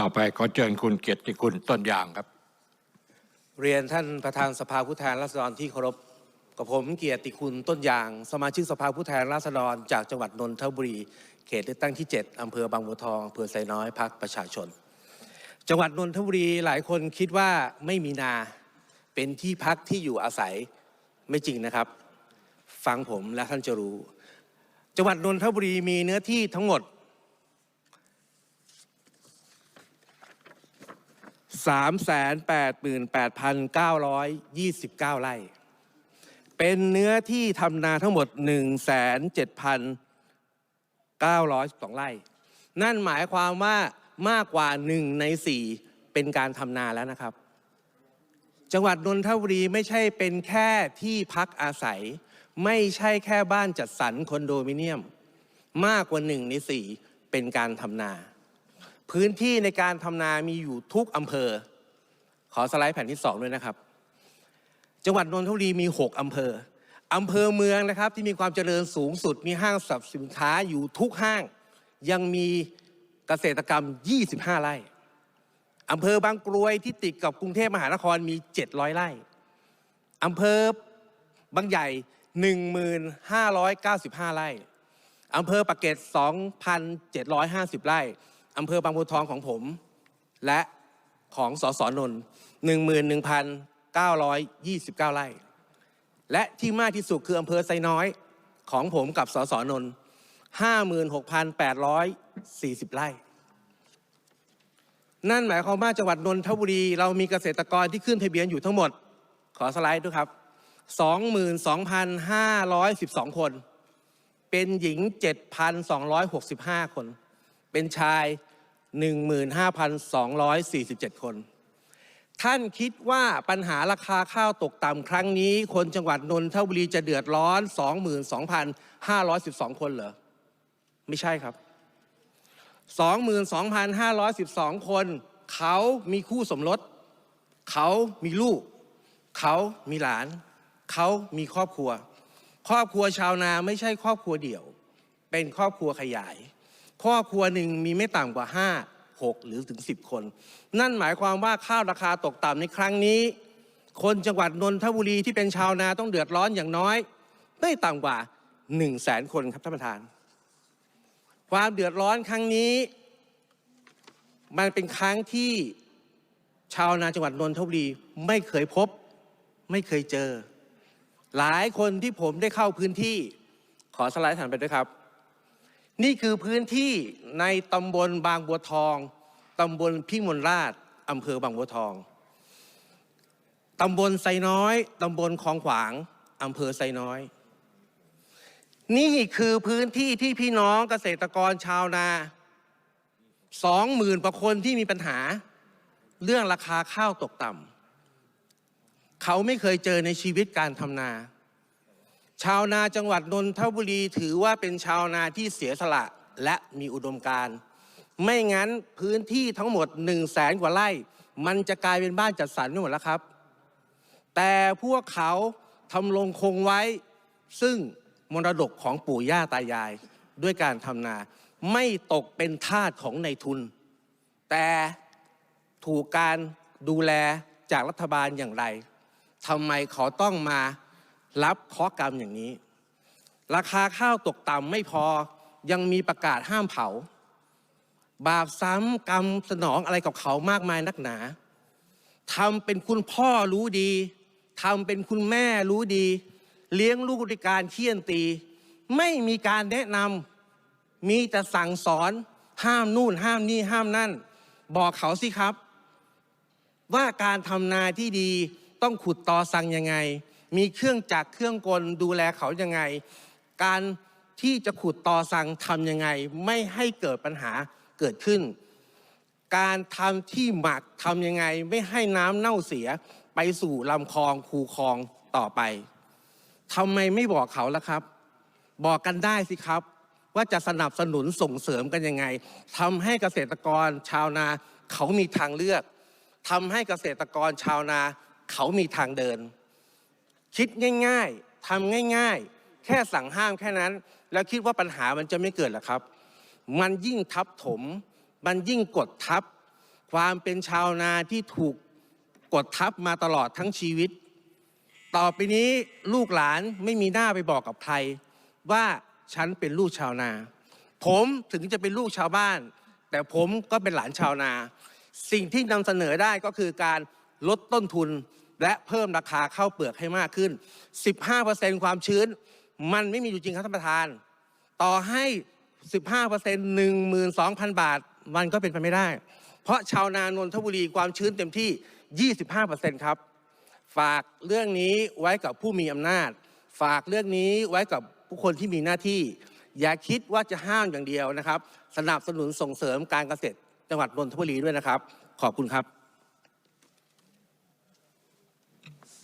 ต่อไปขอเชิญคุณเกียรติคุณต้นยางครับ เรียนท่านประธานสภาผู้แทนราษฎรที่เคารพกับผมเกียรติคุณต้นยาง สมาชิกสภาผู้แทนราษฎร จากจังหวัดนนทบุรีเขตเลือกตั้งที่ 7 อำเภอบางบัวทองอำเภอไซน้อยพักประชาชน จังหวัดนนทบุรีหลายคนคิดว่าไม่มีนาเป็นที่พักที่อยู่อาศัยไม่จริงนะครับ ฟังผมและท่านจะรู้ จังหวัดนนทบุรีมีเนื้อที่ทั้งหมด 388,929 ไร่ เป็นเนื้อที่ทำนาทั้งหมด 107,912ไร่ นั่นหมายความว่ามากกว่า 1 ใน 4 เป็นการทำนาแล้วนะครับ จังหวัดนนทบุรีไม่ใช่เป็นแค่ที่พักอาศัย ไม่ใช่แค่บ้านจัดสรรคอนโดมิเนียม มากกว่า 1 ใน 4 เป็นการทำนา พื้นที่ในการทำนามีอยู่ทุกอำเภอ ขอสไลด์แผ่นที่2ด้วยนะครับ จังหวัดนนทบุรีมี 6อำเภออำเภอเมืองนะครับที่มีความเจริญสูงสุดมีห้างสรรพสินค้าอยู่ทุกห้าง ยังมีเกษตรกรรม 25 ไร่อำเภอบางกรวยที่ติดกับกรุงเทพมหานครมี 700 ไร่อำเภอบางใหญ่ 1,595 ไร่อำเภอปากเกร็ด2,750 ไร่ อำเภอบางบัวทองของผม และของสสนนท์หนึ่งหมื่นหนึ่งพันเก้าร้อยยี่สิบเก้าไร่ และที่มากที่สุดคืออำเภอไซน้อยของผมกับสสนนท์ห้าหมื่นหกพันแปดร้อยสี่สิบไร่ นั่นหมายความว่าจังหวัดนนทบุรี เรามีเกษตรกรที่ขึ้นทะเบียนอยู่ทั้งหมด ขอสไลด์ด้วยครับสองหมื่นสองพันห้าร้อยสิบสองคน เป็นหญิงเจ็ดพันสองร้อยหกสิบห้าคน เป็นชาย 15,247 คน ท่านคิดว่าปัญหาราคาข้าวตกต่ำครั้งนี้ คนจังหวัดนนทบุรีจะเดือดร้อน 22,512 คนเหรอ ไม่ใช่ครับ 22,512 คน เขามีคู่สมรส เขามีลูก เขามีหลาน เขามีครอบครัว ครอบครัวชาวนาไม่ใช่ครอบครัวเดี่ยว เป็นครอบครัวขยาย ครอบครัวหนึ่งมีไม่ต่ำกว่า 5 6 หรือถึง 10 คน นั่นหมายความว่าข้าวราคาตกต่ำในครั้งนี้ คนจังหวัดนนทบุรีที่เป็นชาวนาต้องเดือดร้อนอย่างน้อย ไม่ต่ำกว่า 1 0 0 0 0แสนคนครับท่านประธาน ความเดือดร้อนครั้งนี้ มันเป็นครั้งที่ชาวนาจังหวัดนนทบุรีไม่เคยพบ ไม่เคยเจอ หลายคนที่ผมได้เข้าพื้นที่ขอสไลด์ถัดไปด้วยครับ นี่คือพื้นที่ในตำบลบางบัวทองตำบลพิมลราชอำเภอบางบัวทองตำบลไซน้อยตำบลคลองขวางอำเภอไซน้อย นี่คือพื้นที่ที่พี่น้องเกษตรกรชาวนาสองหมื่นกว่าคนที่มีปัญหา เรื่องราคาข้าวตกต่ำเขาไม่เคยเจอในชีวิตการทำนา ชาวนาจังหวัดนนทบุรีถือว่าเป็นชาวนาที่เสียสละและมีอุดมการณ์ไม่งั้นพื้นที่ทั้งหมด1นึ่งแสนกว่าไร่ มันจะกลายเป็นบ้านจัดสรรไปหมดแล้วครับ แต่พวกเขาทำลงคงไว้ ซึ่งมรดกของปู่ย่าตายาย ด้วยการทำนา ไม่ตกเป็นทาสของในทุน แต่ถูกการดูแลจากรัฐบาลอย่างไรทำไมเขาต้องมา รับเคาะกรรมอย่างนี้ ราคาข้าวตกต่ำไม่พอยังมีประกาศห้ามเผา บาปซ้ำกรรมสนองอะไรกับเขามากมายนักหนาทำเป็นคุณพ่อรู้ดีทำเป็นคุณแม่รู้ดี เลี้ยงลูกด้วยการเคี่ยนตี ไม่มีการแนะนำมีแต่สั่งสอนห้ามนู่นห้ามนี่ห้ามนั่น บอกเขาสิครับ ว่าการทำนาที่ดีต้องขุดตอสังยังไง มีเครื่องจักรเครื่องกลดูแลเขายังไง การที่จะขุดตอสังทำยังไง ไม่ให้เกิดปัญหาเกิดขึ้น การทำที่หมักทำยังไง ไม่ให้น้ำเน่าเสียไปสู่ลำคลองคูคลองต่อไปทำไมไม่บอกเขาล่ะครับ บอกกันได้สิครับ ว่าจะสนับสนุนส่งเสริมกันยังไงทำให้เกษตรกรชาวนาเขามีทางเลือกทำให้เกษตรกรชาวนาเขามีทางเดิน คิดง่ายๆทำง่ายๆ แค่สั่งห้ามแค่นั้น แล้วคิดว่าปัญหามันจะไม่เกิดหรอครับ มันยิ่งทับถม มันยิ่งกดทับ ความเป็นชาวนาที่ถูกกดทับมาตลอดทั้งชีวิต ต่อไปนี้ลูกหลานไม่มีหน้าไปบอกกับใคร ว่าฉันเป็นลูกชาวนา ผมถึงจะเป็นลูกชาวบ้าน แต่ผมก็เป็นหลานชาวนา สิ่งที่นำเสนอได้ก็คือการลดต้นทุน และเพิ่มราคาข้าวเปลือกให้มากขึ้น 15%ความชื้น มันไม่มีอยู่จริงครับท่านประธาน ต่อให้ 15% 12,000 บาท มันก็เป็นไปไม่ได้ เพราะชาวนานนทบุรีความชื้นเต็มที่ 25%ครับ ฝากเรื่องนี้ไว้กับผู้มีอำนาจ ฝากเรื่องนี้ไว้กับผู้คนที่มีหน้าที่ อย่าคิดว่าจะห้ามอย่างเดียวนะครับ สนับสนุนส่งเสริมการเกษตรจังหวัดนนทบุรีด้วยนะครับ ขอบคุณครับ